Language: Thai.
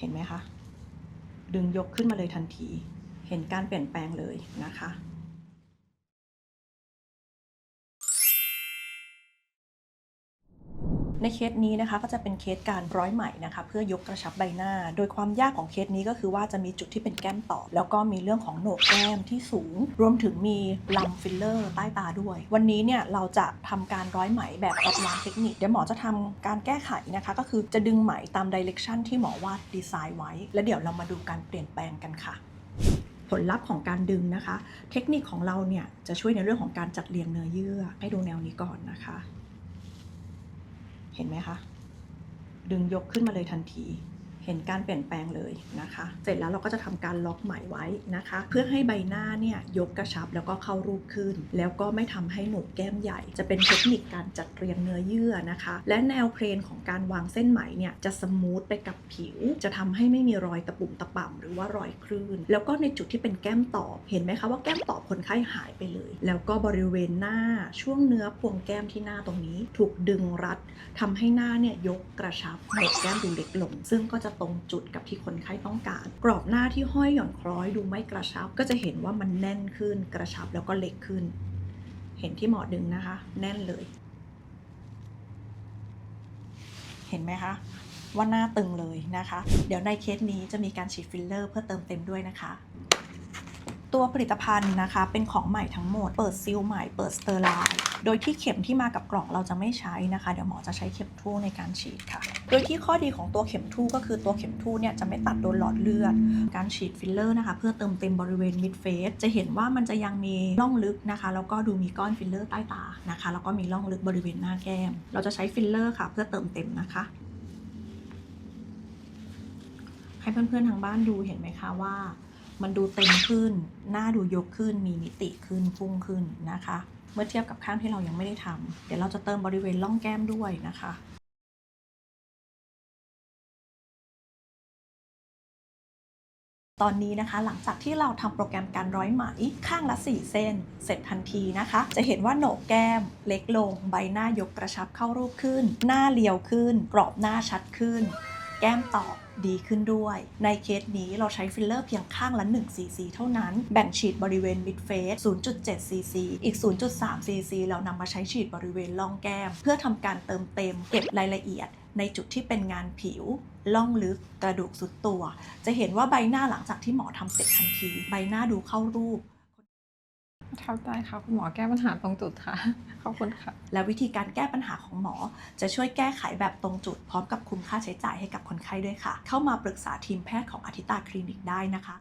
เห็นไหมคะ ดึงยกขึ้นมาเลยทันที เห็นการเปลี่ยนแปลงเลยนะคะ ในเคสนี้นะคะก็จะเป็นเคสการร้อยไหมนะคะเพื่อยกกระชับใบหน้า โดยความยากของเคสนี้ก็คือว่าจะมีจุดที่เป็นแก้มตอบ แล้วก็มีเรื่องของโหนกแก้มที่สูง รวมถึงมีลำฟิลเลอร์ใต้ตาด้วย วันนี้เนี่ยเราจะทำการร้อยไหมแบบแอดวานเทคนิคเดี๋ยวหมอจะทำการแก้ไขนะคะ ก็คือจะดึงไหมตามดิเรกชันที่หมอวาดดีไซน์ไว้ แล้วเดี๋ยวเรามาดูการเปลี่ยนแปลงกันค่ะผลลัพธ์ของการดึงนะคะ เทคนิคของเราเนี่ยจะช่วยในเรื่องของการจัดเรียงเนื้อเยื่อ ให้ดูแนวนี้ก่อนนะคะ เห็นไหมคะ ดึงยกขึ้นมาเลยทันที เห็นการเปลี่ยนแปลงเลยนะคะ เสร็จแล้วเราก็จะทำการล็อกไหมไว้นะคะ เพื่อให้ใบหน้าเนี่ยยกกระชับแล้วก็เข้ารูปขึ้น แล้วก็ไม่ทำให้หนกแก้มใหญ่ จะเป็นเทคนิคการจัดเรียงเนื้อเยื่อนะคะ และแนวเพลนของการวางเส้นไหมเนี่ยจะสมูทไปกับผิว จะทำให้ไม่มีรอยตะปุ่มตะป่ำหรือว่ารอยคลื่น แล้วก็ในจุดที่เป็นแก้มตอบเห็นไหมคะว่าแก้มตอบคนไข้หายไปเลย แล้วก็บริเวณหน้าช่วงเนื้อพวงแก้มที่หน้าตรงนี้ ถูกดึงรัดทำให้หน้าเนี่ยยกกระชับหนกแก้มดูเล็กลง ซึ่งก็จะตรงจุดกับที่คนไข้ต้องการ กรอบหน้าที่ห้อยหย่อนคล้อยดูไม่กระชับ ก็จะเห็นว่ามันแน่นขึ้นกระชับแล้วก็เล็กขึ้น เห็นที่หมอดึงนะคะ แน่นเลย เห็นไหมคะว่าหน้าตึงเลยนะคะ เดี๋ยวในเคสนี้จะมีการฉีดฟิลเลอร์เพื่อเติมเต็มด้วยนะคะ ตัวผลิตภัณฑ์นะคะ เป็นของใหม่ทั้งหมด เปิดซิลใหม่ เปิดสเตอร์ไลน์โดยที่เข็มที่มากับกล่องเราจะไม่ใช้นะคะ เดี๋ยวหมอจะใช้เข็มทู่ในการฉีดค่ะ โดยที่ข้อดีของตัวเข็มทู่ก็คือตัวเข็มทู่เนี่ยจะไม่ตัดโดนหลอดเลือด การฉีดฟิลเลอร์นะคะ เพื่อเติมเต็มบริเวณมิดเฟสจะเห็นว่ามันจะยังมีร่องลึกนะคะ แล้วก็ดูมีก้อนฟิลเลอร์ใต้ตานะคะ แล้วก็มีร่องลึกบริเวณหน้าแก้ม เราจะใช้ฟิลเลอร์ค่ะ เพื่อเติมเต็มนะคะให้เพื่อนๆทางบ้านดูเห็นไหมคะว่า มันดูเต็มขึ้น หน้าดูยกขึ้น มีมิติขึ้น พุ่งขึ้นนะคะ เมื่อเทียบกับข้างที่เรายังไม่ได้ทำ เดี๋ยวเราจะเติมบริเวณร่องแก้มด้วยนะคะตอนนี้นะคะหลังจากที่เราทำโปรแกรมการร้อยไหมข้างละ 4 เส้น เสร็จทันทีนะคะ จะเห็นว่าโหนกแก้มเล็กลง ใบหน้ายกกระชับเข้ารูปขึ้น หน้าเรียวขึ้น กรอบหน้าชัดขึ้น แก้มตอบ ดีขึ้นด้วย ในเคสนี้เราใช้ฟิลเลอร์เพียงข้างละ1 cc เท่านั้น แบ่งฉีดบริเวณมิดเฟส0.7 cc อีก 0.3 cc เรานำมาใช้ฉีดบริเวณร่องแก้ม เพื่อทำการเติมเต็มเก็บรายละเอียดในจุดที่เป็นงานผิว ล่องลึกกระดูกสุดตัว จะเห็นว่าใบหน้าหลังจากที่หมอทำเสร็จทันที ใบหน้าดูเข้ารูป เข้าใจค่ะคุณหมอแก้ปัญหาตรงจุดค่ะ ขอบคุณค่ะ และวิธีการแก้ปัญหาของหมอ จะช่วยแก้ไขแบบตรงจุด พร้อมกับคุมค่าใช้จ่ายให้กับคนไข้ด้วยค่ะ เข้ามาปรึกษาทีมแพทย์ของอาทิตาคลินิกได้นะคะ